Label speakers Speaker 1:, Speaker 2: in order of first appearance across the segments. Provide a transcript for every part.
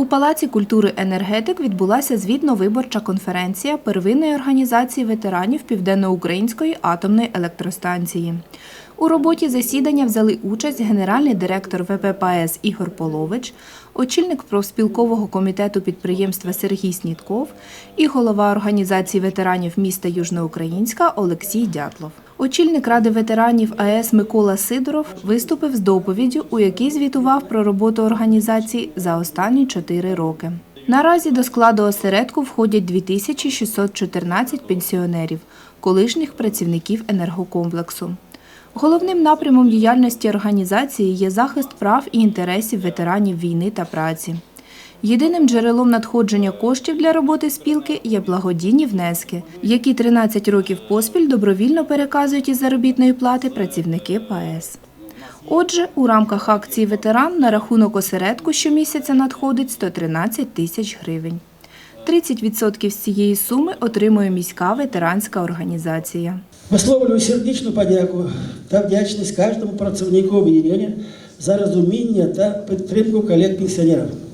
Speaker 1: У Палаці культури енергетик відбулася звітно-виборча конференція первинної організації ветеранів Південноукраїнської атомної електростанції. У роботі засідання взяли участь генеральний директор ВППС Ігор Полович, очільник профспілкового комітету підприємства Сергій Снітков і голова організації ветеранів міста Южноукраїнська Олексій Дятлов. Очільник Ради ветеранів АЕС Микола Сидоров виступив з доповіддю, у якій звітував про роботу організації за останні чотири роки. Наразі до складу осередку входять 2614 пенсіонерів, колишніх працівників енергокомплексу. Головним напрямом діяльності організації є захист прав і інтересів ветеранів війни та праці. Єдиним джерелом надходження коштів для роботи спілки є благодійні внески, які 13 років поспіль добровільно переказують із заробітної плати працівники ПАЕС. Отже, у рамках акції ветеран на рахунок осередку щомісяця надходить 113 тисяч гривень. 30% з цієї суми отримує міська ветеранська організація.
Speaker 2: Висловлюю сердечну подяку та вдячність кожному працівнику об'єднання за розуміння та підтримку колег-пенсіонерів.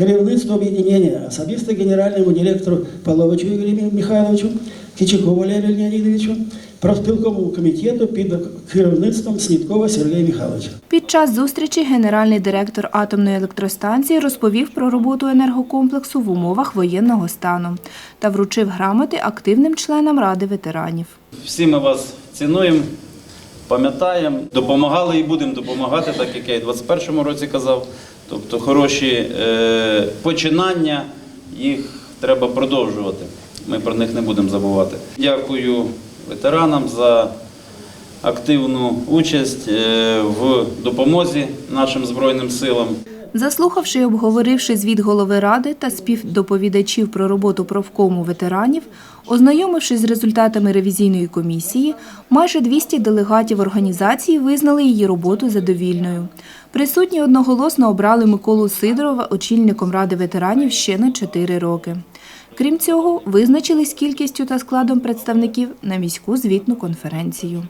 Speaker 2: Керівництво об'єднання, особисто генеральному директору Павловичу Ігорю Михайловичу, Кичакову Валерію Леонідовичу, профспілковому комітету під керівництвом Сніткова Сергія Михайловича.
Speaker 1: Під час зустрічі генеральний директор атомної електростанції розповів про роботу енергокомплексу в умовах воєнного стану та вручив грамоти активним членам Ради ветеранів.
Speaker 3: Всі ми вас цінуємо, пам'ятаємо, допомагали і будемо допомагати, так як я і в 21-му році казав. Тобто хороші е, починання, їх треба продовжувати. Ми про них не будемо забувати. Дякую ветеранам за активну участь е, в допомозі нашим Збройним силам.
Speaker 1: Заслухавши і обговоривши звіт голови ради та співдоповідачів про роботу профкому ветеранів, ознайомившись з результатами ревізійної комісії, майже 200 делегатів організації визнали її роботу задовільною. Присутні одноголосно обрали Миколу Сидорова очільником ради ветеранів ще на 4 роки. Крім цього, визначились кількістю та складом представників на міську звітну конференцію.